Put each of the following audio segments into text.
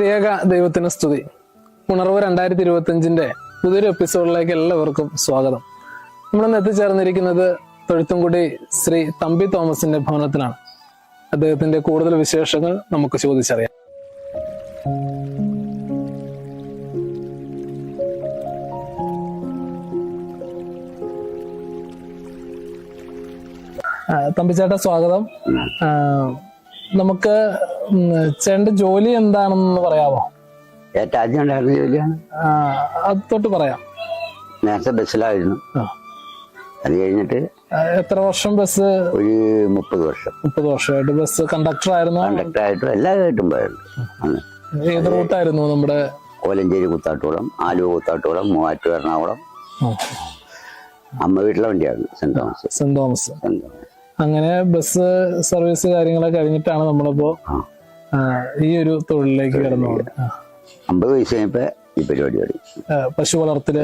ത്രിയേക ദൈവത്തിന് സ്തുതി. ഉണർവ് രണ്ടായിരത്തി ഇരുപത്തിയഞ്ചിന്റെ പുതിയൊരു എപ്പിസോഡിലേക്ക് എല്ലാവർക്കും സ്വാഗതം. നമ്മളിന്ന് എത്തിച്ചേർന്നിരിക്കുന്നത് തൊഴുത്തുംകുടി ശ്രീ തമ്പി തോമസിന്റെ ഭവനത്തിലാണ്. അദ്ദേഹത്തിന്റെ കൂടുതൽ വിശേഷങ്ങൾ നമുക്ക് ചോദിച്ചറിയാം. തമ്പിച്ചേട്ട സ്വാഗതം. നമുക്ക് ചേട്ടന്റെ ജോലി എന്താണെന്ന് പറയാമോ? ഏറ്റവും ആദ്യം ഉണ്ടായിരുന്ന ജോലിയാണ്. ആ, അത് തൊട്ട് പറയാം. നേരത്തെ ബസ്സിലായിരുന്നു. അത് കഴിഞ്ഞിട്ട് എത്ര വർഷം ബസ്? ഒരു മുപ്പത് വർഷം. മുപ്പത് വർഷമായിട്ട് ബസ് കണ്ടക്ടർ ആയിരുന്നു കണ്ടക്ടറായിട്ടും എല്ലാ ആയിട്ടും പോയിരുന്നു ഏത് റൂട്ടായിരുന്നു നമ്മുടെ? കോലഞ്ചേരി കുത്താട്ടോളം ആലുവ കുത്താട്ടോളം മൂവാറ്റൂർ എറണാകുളം. അമ്മ വീട്ടിലെ വണ്ടിയായിരുന്നു സെന്റ് തോമസ്. Saint Thomas. അങ്ങനെ ബസ് സർവീസ് കാര്യങ്ങളൊക്കെ കഴിഞ്ഞിട്ടാണ് നമ്മളിപ്പോ ഈ ഒരു തൊഴിലിലേക്ക് കടന്നു അമ്പത് ഈ പരിപാടി തുടങ്ങി. പശു വളർത്തൽ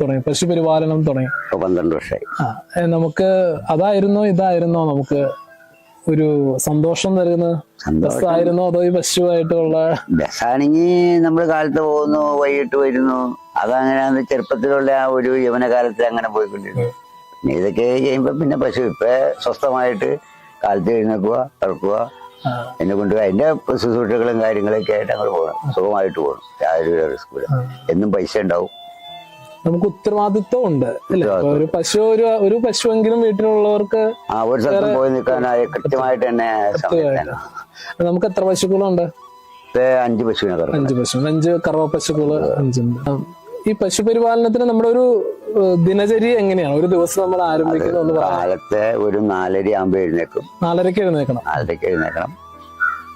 തുടങ്ങി. പശു പരിപാലനം തുടങ്ങി. പന്ത്രണ്ട് വർഷമായി. നമുക്ക് അതായിരുന്നോ ഇതായിരുന്നോ നമുക്ക് ഒരു സന്തോഷം തരുന്നത് ബസ്സായിരുന്നോ അതോ ഈ പശുവായിട്ടുള്ള ബസ്സാണെങ്കിൽ നമ്മൾ കാലത്ത് പോകുന്നു വൈകിട്ട് വരുന്നു. അതങ്ങനെ ചെറുപ്പത്തിലുള്ള ആ ഒരു യവനകാലത്തിൽ അങ്ങനെ പോയിക്കൊണ്ടിരുന്നു. പിന്നെ ഇതൊക്കെ ചെയ്യുമ്പോ പിന്നെ പശു ഇപ്പൊ സ്വസ്ഥമായിട്ട് കാലത്ത് എഴുന്നേക്കുക ഇറക്കുക എന്നെ കൊണ്ട് അതിന്റെ ശുശ്രൂഷകളും കാര്യങ്ങളൊക്കെ ആയിട്ട് അങ്ങോട്ട് പോകണം. സുഖമായിട്ട് പോകണം. യാതൊരു റിസ്ക് ഇല്ല എന്നും പൈസ ഉണ്ടാവും. നമുക്ക് ഉത്തരവാദിത്വം ഉണ്ട് ഒരു പശു ഒരു ഒരു പശുവെങ്കിലും വീട്ടിലുള്ളവർക്ക് ആ ഒരു സ്ഥലത്ത് പോയി നിൽക്കാനായി കൃത്യമായിട്ട് തന്നെ. നമുക്ക് എത്ര പശുക്കളുണ്ട്? അഞ്ച് പശുവിനെ അഞ്ച് പശു അഞ്ച് കറവ പശുക്കൾ അഞ്ചുണ്ട്. ഈ പശു പരിപാലനത്തിന് നമ്മുടെ ഒരു ദിനചര്യ എങ്ങനെയാണ്? ഒരു ദിവസം നമ്മൾ ആരംഭിക്കുന്നത് കാലത്തെ ഒരു നാലര ആകുമ്പോ എഴുന്നേക്കും നാലരക്ക് എഴുന്നേക്കണം നാലരക്ക് എഴുന്നേക്കണം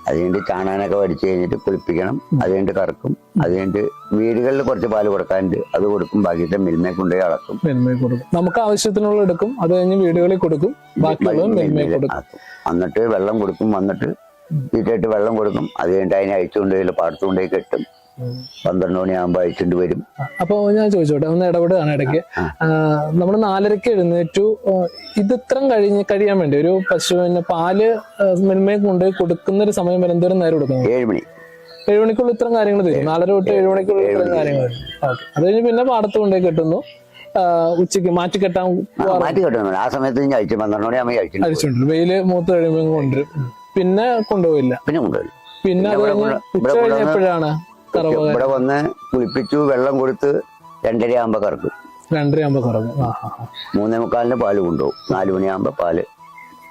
അത് കഴിഞ്ഞിട്ട് ചാണാനൊക്കെ വടിച്ചു കഴിഞ്ഞിട്ട് കുളിപ്പിക്കണം. അത് കഴിഞ്ഞിട്ട് കറക്കും. അത് കഴിഞ്ഞിട്ട് വീടുകളിൽ കുറച്ച് പാൽ കൊടുക്കാനുണ്ട്. അത് കൊടുക്കും. ബാക്കിയിട്ട് മിൽമേ കൊണ്ടുപോയി അളക്കും. മിൽമേ കൊടുക്കും. നമുക്ക് ആവശ്യത്തിനുള്ള എടുക്കും. അത് കഴിഞ്ഞ് വീടുകളിൽ കൊടുക്കും. ബാക്കിയുള്ളത് മിൽമേ കൊടുക്കും. എന്നിട്ട് വെള്ളം കൊടുക്കും. വന്നിട്ട് വീട്ടിലിട്ട് വെള്ളം കൊടുക്കും. അത് കഴിഞ്ഞിട്ട് അതിനെ അഴിച്ചുകൊണ്ടുപോയി പാടത്തുകൊണ്ടുപോയി കെട്ടും. പന്ത്രണ്ട് മണിയാകുമ്പോൾ അയച്ചിട്ട് വരും. അപ്പൊ ഞാൻ ചോദിച്ചോട്ടെ ഒന്ന് ഇടപെടുകയാണ് ഇടയ്ക്ക്. നമ്മൾ നാലരക്ക് എഴുന്നേറ്റു. ഇത് ഇത്രയും കഴിഞ്ഞ് കഴിയാൻ വേണ്ടി? ഒരു പശുവിന് പാൽ മിൽമയെ കൊണ്ടുപോയി കൊടുക്കുന്ന ഒരു സമയം വരെ എന്തോരം നേരം കൊടുക്കുന്നത് ഏഴ് മണി. ഏഴ് ഇത്രയും കാര്യങ്ങൾ തരും. നാലര തൊട്ട് ഏഴ് മണിക്കുള്ളിൽ ഇത്രയും കാര്യങ്ങൾ ഓക്കെ. അത് കഴിഞ്ഞ് പിന്നെ പാടത്ത് കൊണ്ടുപോയി കെട്ടുന്നു. ഉച്ചയ്ക്ക് ഉച്ചയ്ക്ക് മാറ്റി കെട്ടാൻ മാറ്റി കെട്ടുന്നു. ആ സമയത്ത് ഞാൻ പന്ത്രണ്ട് അഴിച്ചു വെയിൽ മൂത്ത് കഴിയുമ്പോൾ കൊണ്ടുവരും. പിന്നെ കൊണ്ടുപോയില്ല പിന്നെ കൊണ്ടുപോയില്ല പിന്നെ അത് കഴിഞ്ഞ് ഉച്ച കഴിഞ്ഞപ്പോഴാണ് ഇവിടെ വന്ന് കുളിപ്പിച്ചു വെള്ളം കൊടുത്ത് രണ്ടരയാകുമ്പോ കറക്കും. രണ്ടരയാകുമ്പോ കറക്കും. മൂന്നേ മുക്കാലിന് പാൽ കൊണ്ടുപോകും. നാലു മണിയാകുമ്പോ പാൽ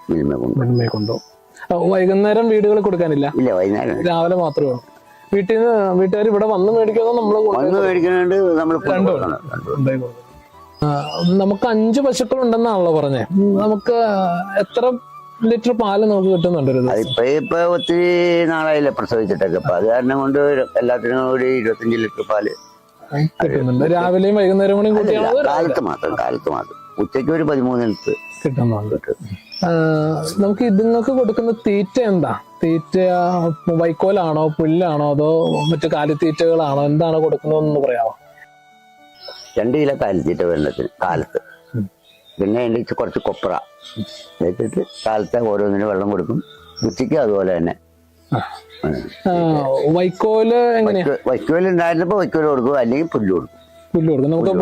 മിൽമ കൊണ്ടുപോകും. വൈകുന്നേരം വീടുകളിൽ കൊടുക്കാനില്ല? ഇല്ല വൈകുന്നേരം രാവിലെ മാത്രമേ വീട്ടിൽ നിന്ന് വീട്ടുകാർ ഇവിടെ വന്ന് മേടിക്കുന്നോ നമ്മൾ വന്ന് മേടിക്കുന്നുണ്ട് നമ്മൾ നമുക്ക് അഞ്ച് പശുക്കൾ ഉണ്ടെന്നാണല്ലോ പറഞ്ഞേ. നമുക്ക് എത്ര ലിറ്റർ പാൽ നമുക്ക് കിട്ടുന്നുണ്ട് ഒരു ദിവസം. അതിപ്പോ ഇപ്പൊ ഒത്തിരി നാളായില്ലേ പ്രസവിച്ചിട്ടൊക്കെ. അപ്പൊ അത് കാരണം കൊണ്ട് എല്ലാത്തിനും കൂടി ഇരുപത്തിയഞ്ച് ലിറ്റർ പാൽ കിട്ടുന്നുണ്ട്. രാവിലെയും വൈകുന്നേരം കൂടി കൂട്ടിയാണോ അതോ കാലത്ത് മാത്രം കാലത്ത് മാത്രം. ഉച്ചയ്ക്ക് ഒരു പതിമൂന്ന് ലിറ്റർ കിട്ടുന്നുണ്ട്. ആ, നമുക്ക് ഇതുങ്ങൾക്ക് കൊടുക്കുന്ന തീറ്റ എന്താ? തീറ്റ വൈക്കോലാണോ പുല്ലാണോ അതോ മറ്റു കാലിത്തീറ്റകളാണോ? എന്താണ് കൊടുക്കുന്നതെന്ന് പറയാമോ? രണ്ട് കിലോ കാലിത്തീറ്റ വെള്ളത്തിന് കാലത്ത്. പിന്നെ അതിന്റെ കുറച്ച് കൊപ്ര. വെച്ചിട്ട് കാലത്തെ ഓരോന്നിനും വെള്ളം കൊടുക്കും. ഉച്ചയ്ക്ക് അതുപോലെ തന്നെ. വൈക്കോൽ വൈക്കോൽ ഉണ്ടായിരുന്നപ്പോ വൈക്കോൽ കൊടുക്കും. അല്ലെങ്കിൽ പുല്ല് കൊടുക്കും. പുല്ല് കൊടുക്കും നമുക്ക്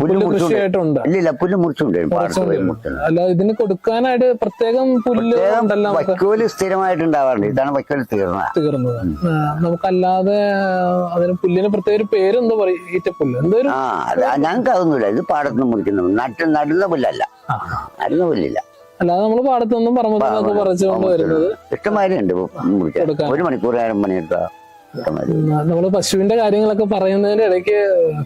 പുല്ല് കൃഷിയായിട്ടുണ്ട്. ഇല്ല ഇല്ല പുല്ല് മുറിച്ചുകൊണ്ടിരും പാടത്ത് പോയി മുറിച്ചു അല്ല ഇതിന് കൊടുക്കാനായിട്ട് പ്രത്യേകം പുല്ല് വൈക്കോൽ സ്ഥിരമായിട്ട് ഉണ്ടാവാറുണ്ട് ഇതാണ് വൈക്കോൽ തീർന്ന. തീർന്നത്. നമുക്കല്ലാതെ അതിന് പുല്ലിന് പ്രത്യേക ഒരു പേരെന്തോ പറയും ഈറ്റപ്പുല്ല്. എന്തോ ഒരു ആ അത് ഞങ്ങൾക്ക് അതൊന്നുമില്ല. ഇത് പാടത്ത് മുറിക്കുന്ന നട്ട് നടുന്ന പുല്ലല്ല. നടുന്ന പുല്ലില്ല. അല്ലാതെ നമ്മൾ പാടത്തൊന്നും പറഞ്ഞു പറിച്ചുകൊണ്ട് വരുന്നത് ഇഷ്ടമാതിരി ഉണ്ട്. ഒരു മണിക്കൂർ അരമണിയെടുത്താ പണിയെടുത്താ ഇഷ്ടമാതിരി നമ്മൾ പശുവിന്റെ കാര്യങ്ങളൊക്കെ പറയുന്നതിന്റെ ഇടയ്ക്ക്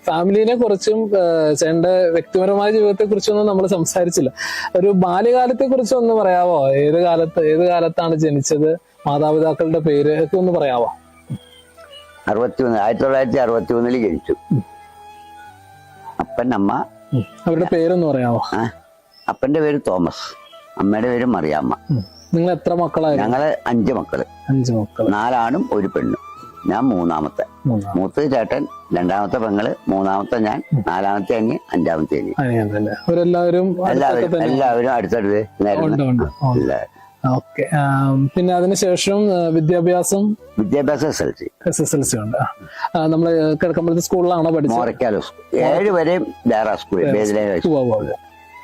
ഫാമിലിനെ കുറിച്ചും ചേട്ടന്റെ വ്യക്തിപരമായ ജീവിതത്തെ കുറിച്ചൊന്നും നമ്മൾ സംസാരിച്ചില്ല. ഒരു ബാല്യകാലത്തെ കുറിച്ച് ഒന്ന് പറയാവോ? ഏത് കാലത്ത് ഏത് കാലത്താണ് ജനിച്ചത്? മാതാപിതാക്കളുടെ പേര് ഒക്കെ ഒന്ന് പറയാവോ? അറുപത്തി ഒന്ന് ആയിരത്തി തൊള്ളായിരത്തി അറുപത്തി ഒന്നിൽ ജനിച്ചു അപ്പൻ അമ്മ അവരുടെ പേരൊന്ന് പറയാവോ? ആ, അപ്പന്റെ പേര് തോമസ്. അമ്മയുടെ പേര് മറിയാമ്മ. നിങ്ങൾ എത്ര മക്കളായിരുന്നു? ഞങ്ങൾ അഞ്ച് മക്കൾ. അഞ്ച് മക്കൾ നാലാണും ഒരു പെണ്ണും. ഞാൻ മൂന്നാമത്തെ. മൂത്ത ചേട്ടൻ രണ്ടാമത്തെ പെങ്ങൾ മൂന്നാമത്തെ ഞാൻ നാലാമത്തെ അങ്ങ് അഞ്ചാമത്തെ അടുത്തൊക്കെ എല്ലാവരും എല്ലാവരും അടുത്തടുത്ത് ഓക്കെ. പിന്നെ അതിനുശേഷം വിദ്യാഭ്യാസം? വിദ്യാഭ്യാസം S L C S S L C ഉണ്ട് നമ്മൾ കിഴക്കമ്പലത്തെ സ്കൂളിലാണോ പഠിച്ചത്? ഏഴ് വരെയും ഡാറ സ്കൂൾ.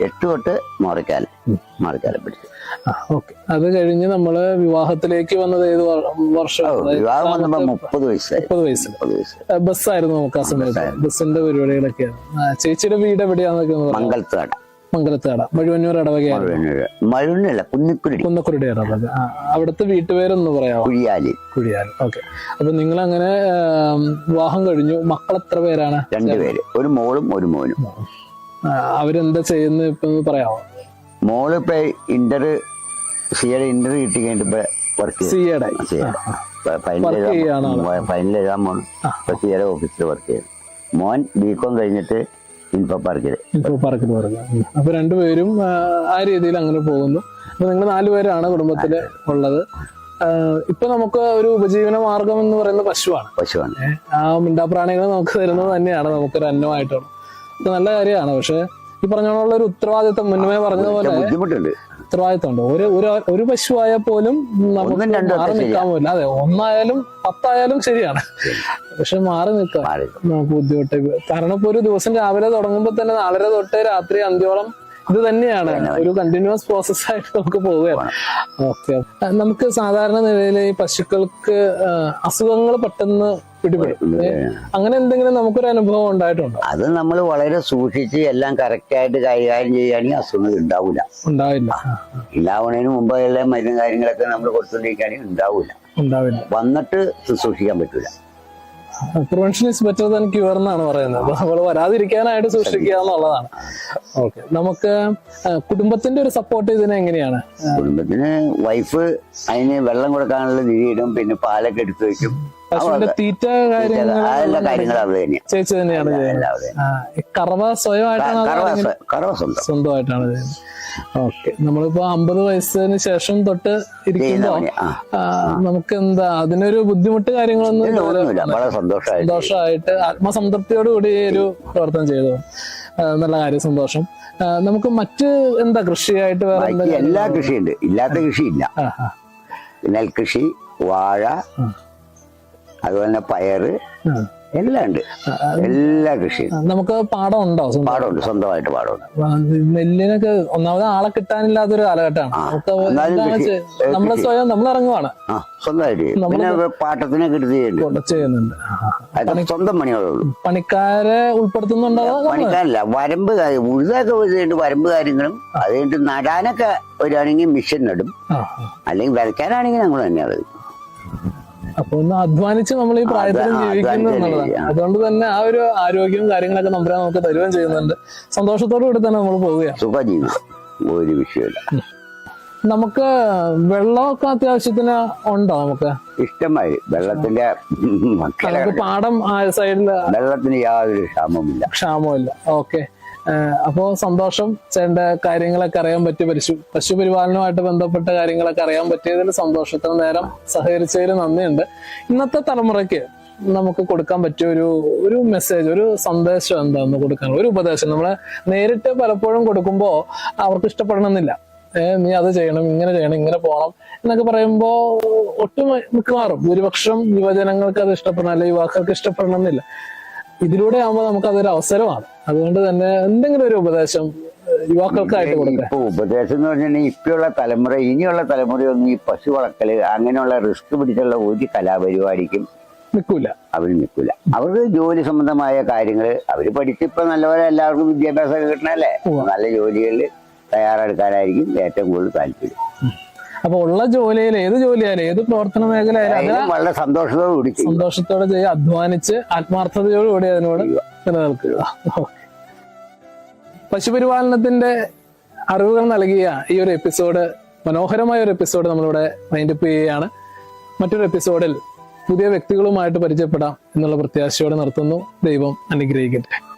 എട്ട് തൊട്ട് മോറക്കാല. മാറിക്കാലം പിടിച്ചു. ഓക്കെ. അത് കഴിഞ്ഞ് നമ്മൾ വിവാഹത്തിലേക്ക് വന്നത് ഏത് വർഷം? വിവാഹം വന്നപ്പോ മുപ്പത് വയസ്സായി. മുപ്പത് വയസ്സ്. ബസ്സായിരുന്നു നമുക്ക് ആ സമയത്ത്. ബസ്സിന്റെ പരിപാടികളൊക്കെയാണ്. ചേച്ചിയുടെ വീട് എവിടെയാന്നൊക്കെ മംഗലത്താട? മംഗലത്താട് മഴുവന്നൂർ മഴുവന്നൂര്. മഴുവന്നല്ല കുന്നിക്കുരുടി. കുന്നക്കുരുടെ ഇടവക ആ, അവിടുത്തെ വീട്ടുപേരൊന്ന് പറയാമോ? കുഴിയാലി. കുഴിയാലി. ഓക്കെ. അപ്പൊ നിങ്ങൾ അങ്ങനെ വിവാഹം കഴിഞ്ഞു. മക്കൾ എത്ര പേരാണ് രണ്ടുപേര് ഒരു മോളും ഒരു മോനും. അവരെന്താ ചെയ്യുന്നത് ഇപ്പൊ പറയാമോ മോൾ ഇപ്പൊ ഇന്റർ സിയുടെ ഇന്റർ കിട്ടി കഴിഞ്ഞിട്ട് വർക്ക് സിയുടെ ഫൈനൽ എഴുതാൻ പോണു ഇപ്പൊ സിയുടെ ഓഫീസിൽ വർക്ക് ചെയ്യുന്നു മോൻ ബികോം കഴിഞ്ഞിട്ട് ഇൻഫോ പാർക്കിൽ ഇൻഫോ പാർക്കിൽ പറഞ്ഞു. അപ്പൊ രണ്ടുപേരും ആ, രീതിയിൽ അങ്ങനെ പോകുന്നു. അപ്പൊ നിങ്ങൾ നാലുപേരാണ് കുടുംബത്തിൽ ഉള്ളത്. ഇപ്പൊ നമുക്ക് ഒരു ഉപജീവന മാർഗം എന്ന് പറയുന്നത് പശുവാണ്. പശുവാണ്. ആ മിണ്ടാപ്രാണികൾ നമുക്ക് തരുന്നത് തന്നെയാണ്. നമുക്കൊരു അന്നമായിട്ടുള്ളത് ഇത് നല്ല കാര്യമാണ്. പക്ഷെ ഈ പറഞ്ഞോളുള്ള ഒരു ഉത്തരവാദിത്വം മുന്നമേ പറഞ്ഞതുപോലെ ബുദ്ധിമുട്ടുണ്ട്. ഉത്തരവാദിത്തമുണ്ട് ഒരു ഒരു ഒരു പശുവായാൽ പോലും നമുക്ക് മാറി നിൽക്കാൻ പോലും അതെ ഒന്നായാലും പത്തായാലും ശരിയാണ്. പക്ഷെ മാറി നിൽക്കാം. നമുക്ക് ബുദ്ധിമുട്ട്. കാരണം ഇപ്പൊ ഒരു ദിവസം രാവിലെ തുടങ്ങുമ്പോൾ തന്നെ നാലര തൊട്ട് രാത്രി അന്ത്യോളം ഇത് തന്നെയാണ്. ഒരു കണ്ടിന്യൂസ് പ്രോസസ് ആയിട്ട് നമുക്ക് പോവുകയാണ്. ഓക്കെ. നമുക്ക് സാധാരണ നിലയിൽ ഈ പശുക്കൾക്ക് അസുഖങ്ങൾ പെട്ടെന്ന് പിടിപെടും. അങ്ങനെ എന്തെങ്കിലും നമുക്കൊരു അനുഭവം ഉണ്ടായിട്ടുണ്ടോ? അത് നമ്മൾ വളരെ സൂക്ഷിച്ച് എല്ലാം കറക്റ്റ് ആയിട്ട് കൈകാര്യം ചെയ്യുകയാണെങ്കിൽ അസുഖങ്ങൾ ഉണ്ടാവില്ല. ഉണ്ടാവില്ല. ഉണ്ടാവുന്നതിന് മുമ്പ് എല്ലാം മരുന്നും കാര്യങ്ങളൊക്കെ നമ്മൾ കൊടുത്തുകൊണ്ടിരിക്കുകയാണെങ്കിൽ ഉണ്ടാവില്ല. ഉണ്ടാവില്ല. വന്നിട്ട് സൂക്ഷിക്കാൻ പറ്റൂല. Prevention is better than cure എന്നാണ് പറയുന്നത്. അപ്പൊ നമ്മൾ വരാതിരിക്കാനായിട്ട് സൂക്ഷിക്കുക എന്നുള്ളതാണ്. ഓക്കെ നമുക്ക് കുടുംബത്തിന്റെ ഒരു സപ്പോർട്ട് ഇതിന് എങ്ങനെയാണ്? കുടുംബത്തിന് വൈഫ് അതിന് വെള്ളം കൊടുക്കാനുള്ള രീതിയിലും പിന്നെ പാലൊക്കെ എടുത്തു വെക്കും. തീറ്റ കാര്യങ്ങൾ. ചേച്ചി തന്നെയാണ് കറവ സ്വയമായിട്ടാണ് സ്വന്തമായിട്ടാണ് ഓക്കെ. നമ്മളിപ്പോ അമ്പത് വയസ്സിന് ശേഷം തൊട്ട് ഇരിക്കുമ്പോ നമുക്ക് എന്താ അതിനൊരു ബുദ്ധിമുട്ട് കാര്യങ്ങളൊന്നും സന്തോഷമായിട്ട് ആത്മസംതൃപ്തിയോട് ആത്മസംതൃപ്തിയോടുകൂടി ഒരു പ്രവർത്തനം ചെയ്തു. നല്ല കാര്യം സന്തോഷം. നമുക്ക് മറ്റ് എന്താ കൃഷിയായിട്ട് വേറെ എല്ലാ കൃഷിയുണ്ട്. ഇല്ലാത്ത കൃഷി ഇല്ല നെൽകൃഷി വാഴ അതുപോലെ തന്നെ പയറ് എല്ലാം ഉണ്ട്. എല്ലാ കൃഷി നമുക്ക് പാടം ഉണ്ടോ പാടമുണ്ട് സ്വന്തമായിട്ട് പാടമുണ്ട്. നെല്ലിനൊക്കെ ഒന്നാമത് ആളെ കിട്ടാനില്ലാത്തൊരു കാലഘട്ടമാണ്. നമ്മൾ സ്വയം നമ്മൾ ഇറങ്ങുവാണ്. സ്വന്തമായിട്ട്. ചെയ്യും. പിന്നെ പാട്ടത്തിനൊക്കെ എടുത്ത് ചെയ്യുന്നുണ്ട്. സ്വന്തം പണികളുള്ളൂ പണിക്കാരെ ഉൾപ്പെടുത്തുന്നുണ്ടോ? പണിക്കാരല്ല വരമ്പ് കാര്യം ഉഴുതൊക്കെ ചെയ്തിട്ട് വരമ്പ് കാര്യങ്ങളും അത് കഴിഞ്ഞിട്ട് നടാനൊക്കെ വരികയാണെങ്കിൽ മിഷൻ നടും. അല്ലെങ്കിൽ വിതയ്ക്കാനാണെങ്കിൽ ഞങ്ങൾ തന്നെയാണ് അത്. അപ്പൊ ഒന്ന് അധ്വാനിച്ച് നമ്മൾ ഈ പ്രായത്തിൽ ജീവിക്കുന്നു എന്നുള്ളതാണ്. അതുകൊണ്ട് തന്നെ ആ ഒരു ആരോഗ്യവും കാര്യങ്ങളൊക്കെ നമ്പരാൻ നമുക്ക് തരുകയും ചെയ്യുന്നുണ്ട്. സന്തോഷത്തോടു കൂടി തന്നെ നമ്മൾ പോവുകയാണ്. സുഖജീവിതം. ഒരു വിഷയമില്ല നമുക്ക് വെള്ളമൊക്കെ അത്യാവശ്യത്തിന് ഉണ്ടോ നമുക്ക്? ഇഷ്ടമായി. വെള്ളത്തിന്റെ നമുക്ക് പാടം ആ സൈഡിൽ വെള്ളത്തിന് യാതൊരു ക്ഷാമമില്ല ക്ഷാമമില്ല ഓക്കെ. അപ്പോ സന്തോഷം. ചേണ്ട കാര്യങ്ങളൊക്കെ അറിയാൻ പറ്റി പശു പശുപരിപാലനവുമായിട്ട് ബന്ധപ്പെട്ട കാര്യങ്ങളൊക്കെ അറിയാൻ പറ്റിയതിൽ സന്തോഷത്തിന് നേരം സഹകരിച്ചതിൽ നന്ദിയുണ്ട്. ഇന്നത്തെ തലമുറയ്ക്ക് നമുക്ക് കൊടുക്കാൻ പറ്റിയ ഒരു ഒരു മെസ്സേജ് ഒരു സന്ദേശം എന്താന്ന് കൊടുക്കാൻ ഒരു ഉപദേശം. നമ്മളെ നേരിട്ട് പലപ്പോഴും കൊടുക്കുമ്പോൾ അവർക്ക് ഇഷ്ടപ്പെടണമെന്നില്ല. ഏഹ് നീ അത് ചെയ്യണം ഇങ്ങനെ ചെയ്യണം ഇങ്ങനെ പോകണം എന്നൊക്കെ പറയുമ്പോ ഒട്ടും മിക്കവാറും ഭൂരിപക്ഷം യുവജനങ്ങൾക്ക് അത് ഇഷ്ടപ്പെടണം അല്ലെ യുവാക്കൾക്ക് ഇഷ്ടപ്പെടണം എന്നില്ല ഇതിലൂടെ ആകുമ്പോൾ നമുക്ക് അതൊരു അവസരമാണ്. അതുകൊണ്ട് തന്നെ എന്തെങ്കിലും ഒരു ഉപദേശം യുവാക്കൾക്കായിട്ട് കൊടുക്കുക ഇപ്പൊ ഉപദേശം എന്ന് പറഞ്ഞിട്ടുണ്ടെങ്കിൽ ഇപ്പോഴുള്ള തലമുറ ഇനിയുള്ള തലമുറയൊന്നും ഈ പശു വളക്കൽ അങ്ങനെയുള്ള റിസ്ക് പിടിച്ചുള്ള ഒരു കലാപരിപാടിക്കും നിൽക്കൂല അവർ നിൽക്കൂല അവർക്ക് ജോലി സംബന്ധമായ കാര്യങ്ങൾ അവർ പഠിച്ച് ഇപ്പൊ നല്ലപോലെ എല്ലാവർക്കും വിദ്യാഭ്യാസം കിട്ടണല്ലേ? നല്ല ജോലികളിൽ തയ്യാറെടുക്കാനായിരിക്കും ഏറ്റവും കൂടുതൽ താല്പര്യം. അപ്പൊ ഉള്ള ജോലിയിൽ ഏത് ജോലിയായാലും ഏത് പ്രവർത്തന മേഖല ആയാലും വളരെ സന്തോഷത്തോടെ കൂടി സന്തോഷത്തോടെ ചെയ്യുക അധ്വാനിച്ച് ആത്മാർത്ഥതയോടുകൂടി അതിനോട് നിലനിൽക്കുക. പശുപരിപാലനത്തിന്റെ അറിവുകൾ നൽകിയ ഈ ഒരു എപ്പിസോഡ് മനോഹരമായ ഒരു എപ്പിസോഡ് നമ്മളിവിടെ വൈൻഡപ്പ് ചെയ്യുകയാണ്. മറ്റൊരു എപ്പിസോഡിൽ പുതിയ വ്യക്തികളുമായിട്ട് പരിചയപ്പെടാം എന്നുള്ള പ്രത്യാശയോടെ നിർത്തുന്നു. ദൈവം അനുഗ്രഹിക്കട്ടെ.